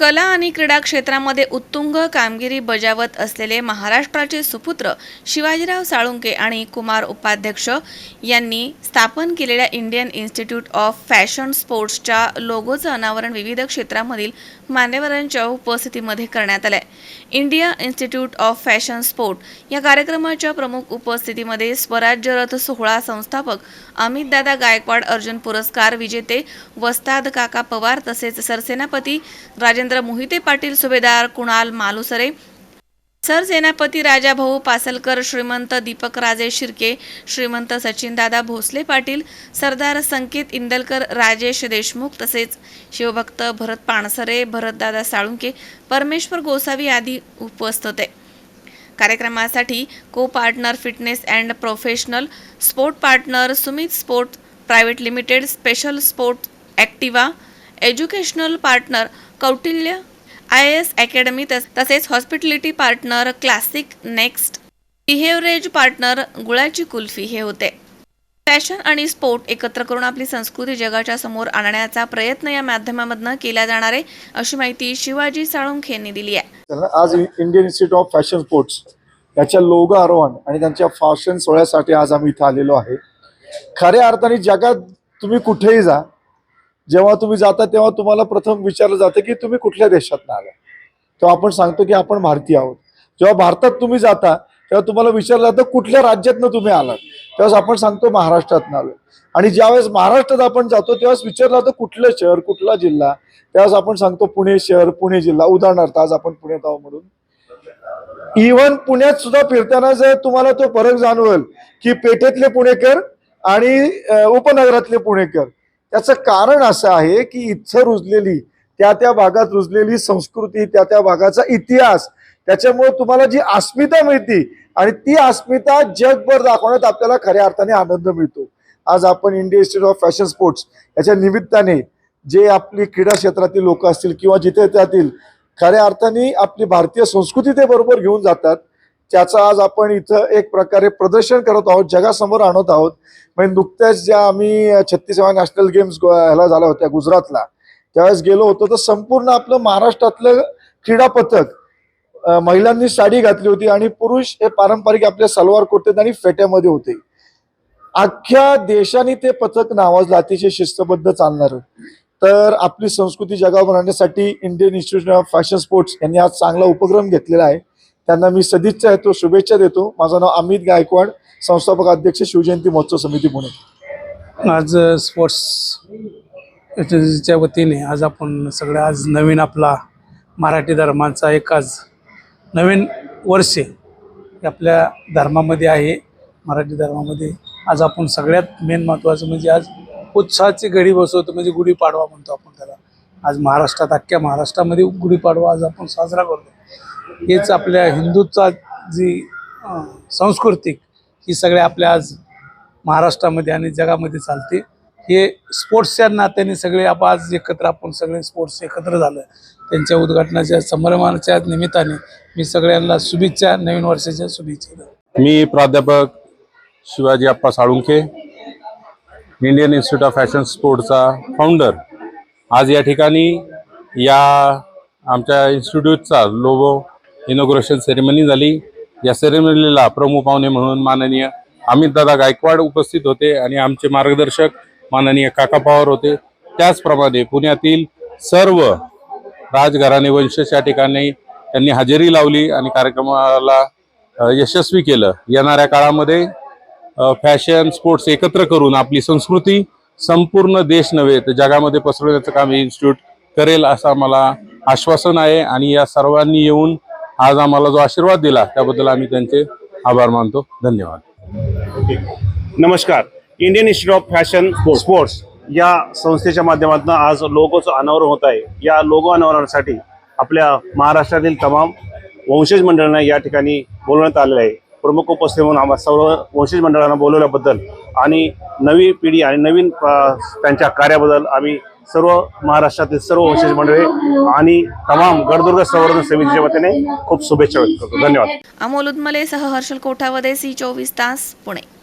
कला आणि क्रीडा क्षेत्रामध्ये उत्तुंग कामगिरी बजावत असलेले महाराष्ट्राचे सुपुत्र शिवाजीराव साळुंके आणि कुमार उपाध्यक्ष यांनी स्थापन केलेल्या इंडियन इन्स्टिट्यूट ऑफ फॅशन स्पोर्ट्सच्या लोगोचं अनावरण विविध क्षेत्रामधील मान्यवरांच्या उपस्थितीमध्ये करण्यात आलंय. India institute of fashion sport या कार्यक्रमाच्या प्रमुख उपस्थितीमध्ये स्वराज्य रथ सोहळा संस्थापक अमितदादा गायकवाड अर्जुन पुरस्कार विजेते वस्ताद काका पवार तसेच सरसेनापती राजेंद्र मोहिते पाटील सुभेदार कुणाल मालुसरे सरसेनापती राजाभाऊ पासलकर श्रीमंत दीपक राजे शिर्के श्रीमंत सचिनदादा भोसले पाटील सरदार संकेत इंदलकर राजेश देशमुख तसेच शिवभक्त भरत पाणसरे भरतदादा साळुंके परमेश्वर गोसावी आदी उपस्थित होते. कार्यक्रमासाठी co partner fitness and professional sport partner Sumit sport private limited special sport Activa educational partner Kautilya I S academy तसेच hospitality partner classic next beverage partner गुळाची कुल्फी हे होते. फॅशन आणि स्पोर्ट एकत्र करून आपली संस्कृती जगाच्या समोर आणण्याचा प्रयत्न या माध्यमामधनं केला जाणार आहे अशी माहिती शिवाजी साळुंखे यांनी दिली आहे. आज Indian institute of fashion sports याच्या लोगो आरोहण आणि त्यांच्या फॅशन सोहळ्यासाठी आज आम्ही इथं आलेलो आहे. खऱ्या अर्थाने जगात तुम्ही कुठेही जा जेव्हा तुम्ही जाता तेव्हा तुम्हाला प्रथम विचारलं जातं की तुम्ही कुठल्या देशात आला तेव्हा आपण सांगतो की आपण भारतीय आहोत. जेव्हा भारतात तुम्ही जाता तेव्हा तुम्हाला विचारलं जातं कुठल्या राज्यातनं तुम्ही आलात? तेव्हाच आपण सांगतो महाराष्ट्रातनं आलो आणि ज्यावेळेस महाराष्ट्रात आपण जातो तेव्हाच विचारलं जातं कुठलं शहर कुठला जिल्हा? त्यावेळेस आपण सांगतो पुणे शहर पुणे जिल्हा. उदाहरणार्थ आज आपण पुण्यात आहोत म्हणून. इव्हन पुण्यात सुद्धा फिरताना जर तुम्हाला तो फरक जाणवेल की पेठेतले पुणेकर आणि उपनगरातले पुणेकर त्याचं कारण असं आहे की इथं रुजलेली त्या त्या भागात रुजलेली संस्कृती त्या त्या भागाचा इतिहास त्याच्यामुळे तुम्हाला जी अस्मिता मिळते आणि ती अस्मिता जगभर दाखवण्यात आपल्याला खऱ्या अर्थाने आनंद मिळतो. आज आपण India institute of fashion sports याच्या निमित्ताने जे आपली क्रीडा क्षेत्रातील लोक असतील किंवा जिथे त्यातील खऱ्या अर्थाने आपली भारतीय संस्कृती ते बरोबर घेऊन जातात त्याचं आज आपण इथं एक प्रकारे प्रदर्शन करत आहोत जगासमोर आणत आहोत. म्हणजे नुकत्याच ज्या आम्ही छत्तीसाव्या नॅशनल गेम्स ह्याला झाल्या होत्या गुजरातला. त्यावेळेस गेलो होतो तर संपूर्ण आपलं महाराष्ट्रातलं क्रीडा पथक महिलांनी साडी घातली होती आणि पुरुष हे पारंपरिक आपल्या सलवार कुर्ते आणि फेट्यामध्ये होते. अख्ख्या देशाने ते पथक नावाजलं अतिशय शिस्तबद्ध चालणार. तर आपली संस्कृती जगावर आणण्यासाठी Indian institute of fashion sports यांनी आज चांगला उपक्रम घेतलेला आहे. त्यांना मी सदिच्छा येतो शुभेच्छा देतो. माझं नाव अमित गायकवाड संस्थापक अध्यक्ष शिवजयंती महोत्सव समिती पुणे. आज स्पोर्ट्स च्या वतीने आज आपण सगळं आज नवीन आपला मराठी धर्माचा एक आज नवीन वर्ष आपल्या धर्मामध्ये आहे मराठी धर्मामध्ये. आज आपण सगळ्यात मेन महत्त्वाचं म्हणजे आज उत्साहाची घडी बसवतो म्हणजे गुढीपाडवा म्हणतो आपण त्याला. आज महाराष्ट्रात अख्ख्या महाराष्ट्रामध्ये गुढीपाडवा आज आपण साजरा करतो. हेच आपल्या हिंदूचा जी सांस्कृतिक ही सगळ्या आपल्या आज महाराष्ट्रामध्ये आणि जगामध्ये चालते. हे स्पोर्ट्सच्या नात्याने सगळे आप आज एकत्र आपण सगळे स्पोर्ट्स एकत्र झालं. त्यांच्या उद्घाटनाच्या संभ्रमाच्या निमित्ताने मी सगळ्यांना शुभेच्छा नवीन वर्षाच्या शुभेच्छा मी प्राध्यापक Shivaji Appa Salunkhe Indian institute of fashion स्पोर्टचा founder आज या ठिकाणी या आमच्या इन्स्टिट्यूटचा लोगो इनॉग्रेशन सेरेमनी झाली. या सेरेमनीला प्रमुख पाहुणे म्हणून माननीय अमितदादा गायकवाड उपस्थित होते आणि आमचे मार्गदर्शक माननीय काका पवार होते. त्याचप्रमाणे पुण्यातील सर्व राजघराणे वंशज या ठिकाणी त्यांनी हजेरी लावली आणि कार्यक्रमाला यशस्वी केलं. येणाऱ्या काळामध्ये फॅशन स्पोर्ट्स एकत्र करून आपली संस्कृती संपूर्ण देश नव्हे तर जगामध्ये पसरवण्याचं काम हे इन्स्टिट्यूट करेल असं मला आश्वासन आहे. आणि या सर्वांनी येऊन आज आम्हाला जो आशीर्वाद दिला त्याबद्दल आम्ही त्यांचे आभार मानतो. धन्यवाद. नमस्कार. Indian institute of fashion sports या संस्थेच्या माध्यमातून आज लोगोचं अनावरण होत आहे. या लोगो अनावरणासाठी आपल्या महाराष्ट्रातील तमाम वंशज मंडळांना या ठिकाणी बोलवण्यात आलेलं आहे. प्रमुख उपस्थित म्हणून आम्हा सर्व वंशज मंडळांना बोलवल्याबद्दल आणि नवी पिढी आणि नवीन त्यांच्या कार्याबद्दल आम्ही सर्व महाराष्ट्रातील सर्व वंशज मंडळी आणि तमाम गडदुर्ग संवर्धन समितीच्या वतीने खूप शुभेच्छा व्यक्त करतो. धन्यवाद. अमोल उदमले सह हर्षल कोठावदे सी चोवीस तास पुणे.